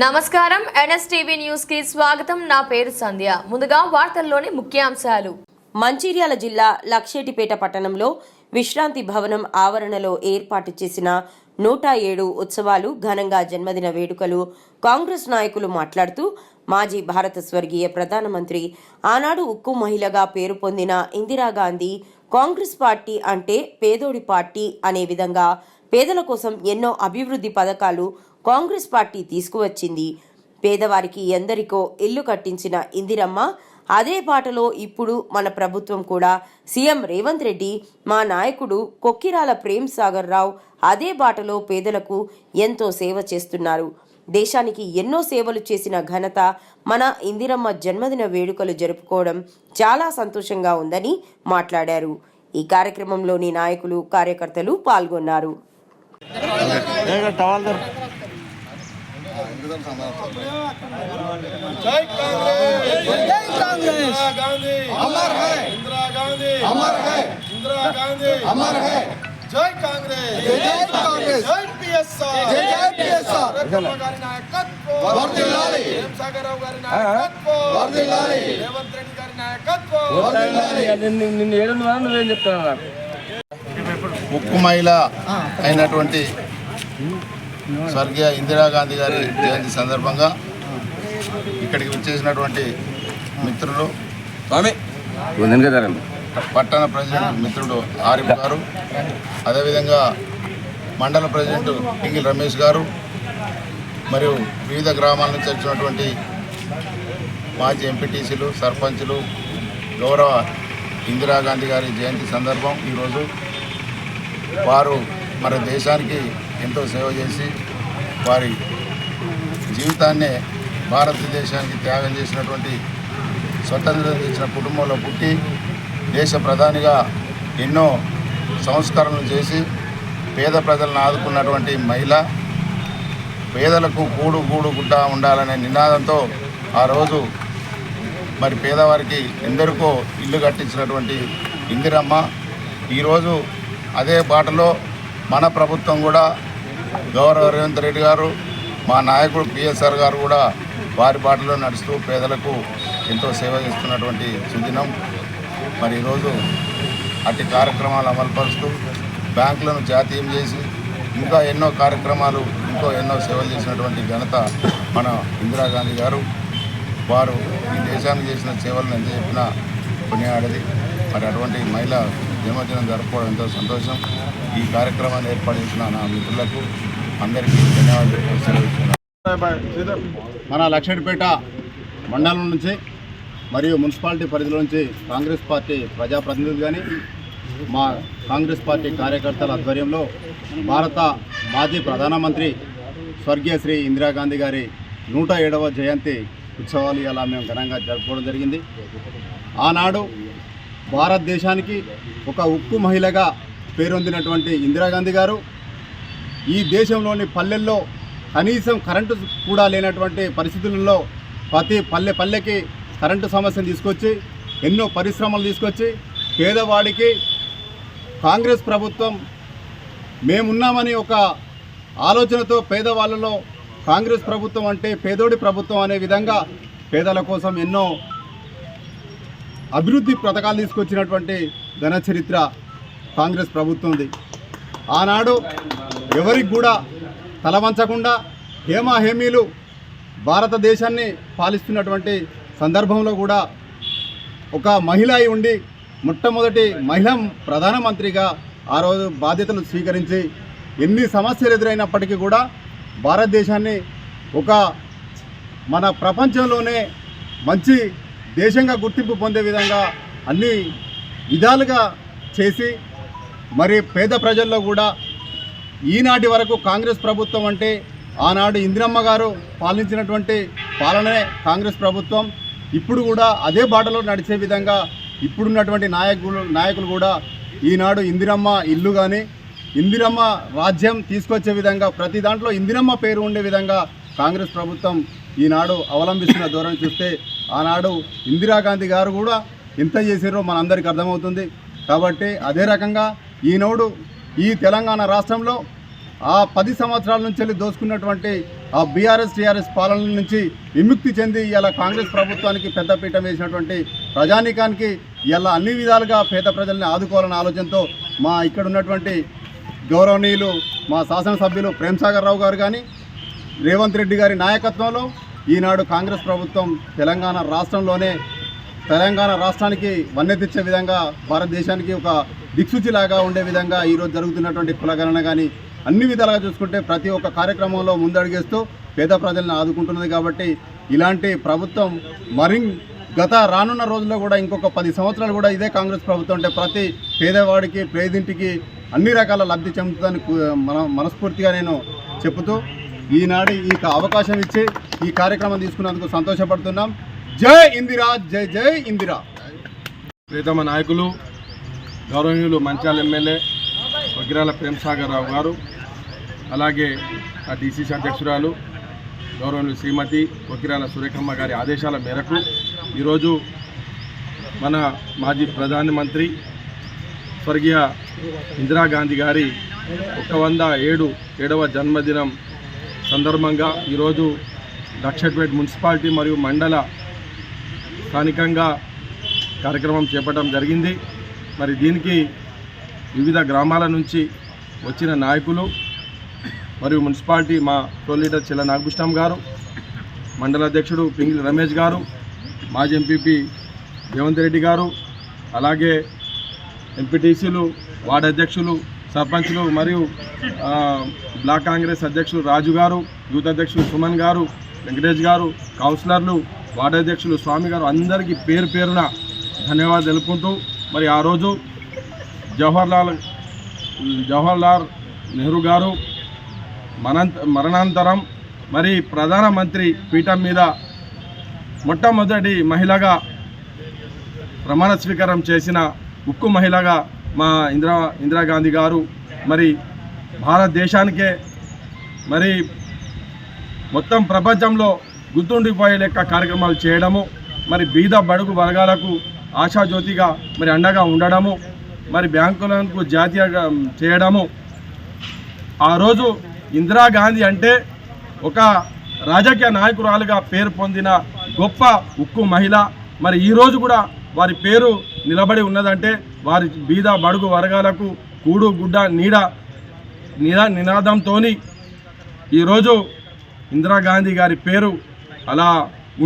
నమస్కారం. ఎన్ఎస్టీవీ న్యూస్కి స్వాగతం. నా పేరు సంధ్య. ముందుగా వార్తల్లోని ముఖ్యాంశాలు. మంచిర్యాల జిల్లా లక్షేటిపేట పట్టణంలో విశ్రాంతి భవనం ఆవరణలో ఏర్పాటు చేసిన నూట ఏడు ఉత్సవాలు ఘనంగా జన్మదిన వేడుకలు కాంగ్రెస్ నాయకులు మాట్లాడుతూ మాజీ భారత స్వర్గీయ ప్రధానమంత్రి ఆనాడు ఉక్కు మహిళగా పేరు పొందిన ఇందిరాగాంధీ కాంగ్రెస్ పార్టీ అంటే పేదోడి పార్టీ అనే విధంగా పేదల కోసం ఎన్నో అభివృద్ధి పథకాలు కాంగ్రెస్ పార్టీ తీసుకువచ్చింది. పేదవారికి ఎందరికో ఇల్లు కట్టించిన ఇందిరమ్మ అదే బాటలో ఇప్పుడు మన ప్రభుత్వం కూడా సీఎం రేవంత్ రెడ్డి మా నాయకుడు కొక్కిరాల ప్రేమ్ సాగర్ రావు అదే బాటలో పేదలకు ఎంతో సేవ చేస్తున్నారు. దేశానికి ఎన్నో సేవలు చేసిన ఘనత మన ఇందిరమ్మ జన్మదిన వేడుకలు జరుపుకోవడం చాలా సంతోషంగా ఉందని మాట్లాడారు. ఈ కార్యక్రమంలోని నాయకులు కార్యకర్తలు పాల్గొన్నారు. जय कांग्रेस जय कांग्रेस इंदिरा गांधी अमर है इंदिरा गांधी अमर है इंदिरा गांधी अमर है जय कांग्रेस जय कांग्रेस जय पीएसआर जय जय पीएसआर రత్నమ్మ గారి నాయకత్వం వర్ధిల్లాలి ప్రేమ్ సాగర్ రావు గారి నాయకత్వం వర్ధిల్లాలి రేవంత్ రెడ్డి గారి నాయకత్వం వర్ధిల్లాలి నిన్ను ఏడున్నదా నువ్వేం చెప్తాను నాకు ఉక్కు మహిళ అయినటువంటి స్వర్గీయ ఇందిరాగాంధీ గారి జయంతి సందర్భంగా ఇక్కడికి విచ్చేసినటువంటి మిత్రులు పట్టణ ప్రెసిడెంట్ మిత్రుడు ఆరిఫ్ గారు అదేవిధంగా మండల ప్రెసిడెంట్ పింగిల్ రమేష్ గారు మరియు వివిధ గ్రామాల నుంచి వచ్చినటువంటి మాజీ ఎంపీటీసీలు సర్పంచులు గౌరవ ఇందిరాగాంధీ గారి జయంతి సందర్భం ఈరోజు వారు మన దేశానికి ఎంతో సేవ చేసి వారి జీవితాన్నే భారతదేశానికి త్యాగం చేసినటువంటి స్వతంత్రం తెచ్చిన కుటుంబంలో పుట్టి దేశ ప్రధానిగా ఎన్నో సంస్కరణలు చేసి పేద ప్రజలను ఆదుకున్నటువంటి మహిళ పేదలకు కూడు గూడు గుడ్డ ఉండాలనే నినాదంతో ఆ రోజు మరి పేదవారికి ఎందరికో ఇల్లు కట్టించినటువంటి ఇందిరమ్మ. ఈరోజు అదే బాటలో మన ప్రభుత్వం కూడా గౌరవ రేవంత్ రెడ్డి గారు మా నాయకుడు పిఎస్ఆర్ గారు కూడా వారి బాటలో నడుస్తూ పేదలకు ఎంతో సేవ చేస్తున్నటువంటి సుదినం. మరి ఈరోజు అట్టి కార్యక్రమాలు అమలుపరుస్తూ బ్యాంకులను జాతీయం చేసి ఇంకా ఎన్నో కార్యక్రమాలు ఇంకో ఎన్నో సేవలు చేసినటువంటి ఘనత మన ఇందిరాగాంధీ గారు. వారు ఈ దేశానికి చేసిన సేవలను ఎంత చెప్పినా కొనియాడది. మరి అటువంటి మహిళ నిమజ్జనం జరుపుకోవడం ఎంతో సంతోషం. ఈ కార్యక్రమాన్ని ఏర్పాటు నా మిత్రులకు అందరికీ ధన్యవాదాలు మన లక్షడిపేట మండలం నుంచి మరియు మున్సిపాలిటీ పరిధిలో నుంచి కాంగ్రెస్ పార్టీ ప్రజాప్రతినిధులు కానీ మా కాంగ్రెస్ పార్టీ కార్యకర్తల ఆధ్వర్యంలో భారత మాజీ ప్రధానమంత్రి స్వర్గీయ శ్రీ ఇందిరాగాంధీ గారి నూట ఏడవ జయంతి ఉత్సవాలు ఇలా మేము ఘనంగా జరుపుకోవడం జరిగింది. ఆనాడు భారతదేశానికి ఒక ఉక్కు మహిళగా పేరొందినటువంటి ఇందిరాగాంధీ గారు ఈ దేశంలోని పల్లెల్లో కనీసం కరెంటు కూడా లేనటువంటి పరిస్థితులలో ప్రతి పల్లె పల్లెకి కరెంటు సమస్యను తీసుకొచ్చి ఎన్నో పరిశ్రమలు తీసుకొచ్చి పేదవాడికి కాంగ్రెస్ ప్రభుత్వం మేమున్నామని ఒక ఆలోచనతో పేదవాళ్ళలో కాంగ్రెస్ ప్రభుత్వం అంటే పేదోడి ప్రభుత్వం అనే విధంగా పేదల కోసం ఎన్నో అభివృద్ధి పథకాలు తీసుకొచ్చినటువంటి ఘన చరిత్ర కాంగ్రెస్ ప్రభుత్వంది. ఆనాడు ఎవరికి కూడా తలవంచకుండా హేమా హేమీలు భారతదేశాన్ని పాలిస్తున్నటువంటి సందర్భంలో కూడా ఒక మహిళ అయి ఉండి మొట్టమొదటి మహిళా ప్రధానమంత్రిగా ఆ రోజు బాధ్యతలు స్వీకరించి ఎన్ని సమస్యలు ఎదురైనప్పటికీ కూడా భారతదేశాన్ని ఒక మన ప్రపంచంలోనే మంచి దేశంగా గుర్తింపు పొందే విధంగా అన్ని విధాలుగా చేసి మరి పేద ప్రజల్లో కూడా ఈనాటి వరకు కాంగ్రెస్ ప్రభుత్వం అంటే ఆనాడు ఇందిరమ్మ గారు పాలించినటువంటి పాలనే కాంగ్రెస్ ప్రభుత్వం. ఇప్పుడు కూడా అదే బాటలో నడిచే విధంగా ఇప్పుడున్నటువంటి నాయకులు నాయకులు కూడా ఈనాడు ఇందిరమ్మ ఇల్లు కానీ ఇందిరమ్మ రాజ్యం తీసుకొచ్చే విధంగా ప్రతి దాంట్లో ఇందిరమ్మ పేరు ఉండే విధంగా కాంగ్రెస్ ప్రభుత్వం ఈనాడు అవలంబిస్తున్న ధోరణి చూస్తే ఆనాడు ఇందిరాగాంధీ గారు కూడా ఎంత చేసారో మనందరికీ అర్థమవుతుంది. కాబట్టి అదే రకంగా ఈనాడు ఈ తెలంగాణ రాష్ట్రంలో ఆ పది సంవత్సరాల నుంచి వెళ్ళి దోచుకున్నటువంటి ఆ బీఆర్ఎస్ టీఆర్ఎస్ పాలన నుంచి విముక్తి చెంది ఇలా కాంగ్రెస్ ప్రభుత్వానికి పెద్దపీఠం వేసినటువంటి ప్రజానీకానికి ఇలా అన్ని విధాలుగా పేద ప్రజల్ని ఆదుకోవాలనే ఆలోచనతో మా ఇక్కడ ఉన్నటువంటి గౌరవనీయులు మా శాసనసభ్యులు ప్రేమ్సాగర్ రావు గారు కానీ రేవంత్ రెడ్డి గారి నాయకత్వంలో ఈనాడు కాంగ్రెస్ ప్రభుత్వం తెలంగాణ రాష్ట్రంలోనే తెలంగాణ రాష్ట్రానికి వన్నెతెచ్చే విధంగా భారతదేశానికి ఒక దిక్సూచిలాగా ఉండే విధంగా ఈరోజు జరుగుతున్నటువంటి కులగణన కానీ అన్ని విధాలుగా చూసుకుంటే ప్రతి ఒక్క కార్యక్రమంలో ముందడుగేస్తూ పేద ప్రజలను ఆదుకుంటున్నది కాబట్టి ఇలాంటి ప్రభుత్వం మరి గత రానున్న రోజుల్లో కూడా ఇంకొక పది సంవత్సరాలు కూడా ఇదే కాంగ్రెస్ ప్రభుత్వం అంటే ప్రతి పేదవాడికి పేదింటికి అన్ని రకాల లబ్ధి చెందుతుందని మన మనస్ఫూర్తిగా నేను చెబుతూ ఈనాడు ఈ అవకాశం ఇచ్చి ఈ కార్యక్రమం తీసుకున్నందుకు సంతోషపడుతున్నాం. జై ఇందిరా జై జై ఇందిరా. ప్రియతమ నాయకులు గౌరవనీయులు మంచాల ఎమ్మెల్యే వగిరాల ప్రేమసాగర్ రావు గారు అలాగే ఆ డిసిసి అధ్యక్షురాలు గౌరవనీయులు శ్రీమతి వకిరాల సురేఖమ్మ గారి ఆదేశాల మేరకు ఈరోజు మన మాజీ ప్రధానమంత్రి స్వర్గీయ ఇందిరాగాంధీ గారి ఒక వంద ఏడు ఏడవ జన్మదినం సందర్భంగా ఈరోజు లక్షట్పేట్ మున్సిపాలిటీ మరియు మండల స్థానికంగా కార్యక్రమం చేపట్టడం జరిగింది. మరి దీనికి వివిధ గ్రామాల నుంచి వచ్చిన నాయకులు మరియు మున్సిపాలిటీ మా టోల్ లీడర్ చిల్ల నాగభూషణం గారు మండల అధ్యక్షుడు పింగిలి రమేష్ గారు మాజీ ఎంపీపీ రేవంత్ రెడ్డి గారు అలాగే ఎంపీటీసీలు వార్డు అధ్యక్షులు సర్పంచ్లు మరియు బ్లాక్ కాంగ్రెస్ అధ్యక్షులు రాజు గారు యూత్ అధ్యక్షులు సుమన్ గారు వెంకటేష్ గారు కౌన్సిలర్లు వార్డు అధ్యక్షులు స్వామి గారు అందరికీ పేరు పేరున ధన్యవాదాలు తెలుపుకుంటూ మరి ఆ రోజు జవహర్లాల్ జవహర్లాల్ నెహ్రూ గారు మనంత మరణాంతరం మరి ప్రధానమంత్రి పీఠం మీద మొట్టమొదటి మహిళగా ప్రమాణ స్వీకారం చేసిన ఉక్కు మహిళగా మా ఇందిరా ఇందిరాగాంధీ గారు మరి భారతదేశానికే మరి మొత్తం ప్రపంచంలో గుర్తుండిపోయే లెక్క కార్యక్రమాలు చేయడము మరి బీద బడుగు వర్గాలకు ఆశాజ్యోతిగా మరి అండగా ఉండడము మరి బ్యాంకులకు జాతీయంగా చేయడము. ఆ రోజు ఇందిరాగాంధీ అంటే ఒక రాజకీయ నాయకురాలుగా పేరు పొందిన గొప్ప ఉక్కు మహిళ. మరి ఈరోజు కూడా వారి పేరు నిలబడి ఉన్నదంటే వారి బీద బడుగు వర్గాలకు కూడు గుడ్డ నీడ నినా నినాదంతో ఈరోజు ఇందిరాగాంధీ గారి పేరు అలా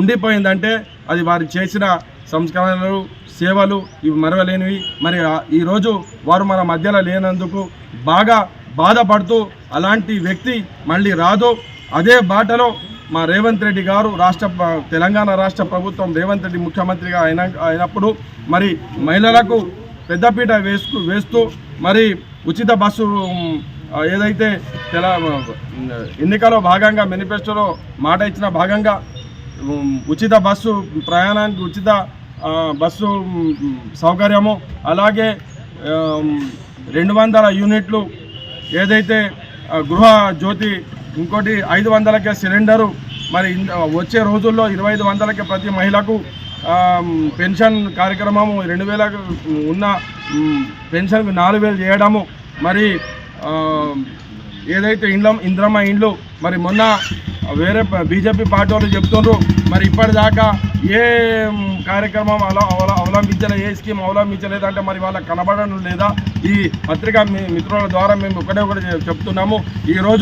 ఉండిపోయిందంటే అది వారు చేసిన సంస్కరణలు సేవలు ఇవి మరవలేనివి. మరి ఈరోజు వారు మన మధ్యలో లేనందుకు బాగా బాధపడుతూ అలాంటి వ్యక్తి మళ్ళీ రాదు. అదే బాటలో మా రేవంత్ రెడ్డి గారు రాష్ట్ర తెలంగాణ రాష్ట్ర ప్రభుత్వం రేవంత్ రెడ్డి ముఖ్యమంత్రిగా అయిన అయినప్పుడు మరి మహిళలకు పెద్దపీట వేస్తూ వేస్తూ మరి ఉచిత బస్సు ఏదైతే తెల ఎన్నికలో భాగంగా మేనిఫెస్టోలో మాట ఇచ్చిన భాగంగా ఉచిత బస్సు ప్రయాణానికి ఉచిత బస్సు సౌకర్యము అలాగే రెండు వందల యూనిట్లు ఏదైతే గృహ జ్యోతి ఇంకోటి ఐదు వందలకే సిలిండరు మరి ఇన్- వచ్చే రోజుల్లో ఇరవై ఐదు వందలకే ప్రతి మహిళకు పెన్షన్ కార్యక్రమము రెండు వేలకు ఉన్న పెన్షన్కు నాలుగు వేలు చేయడము మరి ఏదైతే ఇండ్ల ఇంద్రమ్మ ఇండ్లు మరి మొన్న వేరే బీజేపీ పార్టీ వాళ్ళు చెప్తుండ్రు మరి ఇప్పటిదాకా ఏ కార్యక్రమం అలా అవలంబించలే ఏ స్కీమ్ అవలంబించలేదంటే మరి వాళ్ళకి కనబడడం లేదా? ఈ పత్రికా మీ మిత్రుల ద్వారా మేము ఒకటే ఒకటి చెప్తున్నాము. ఈరోజు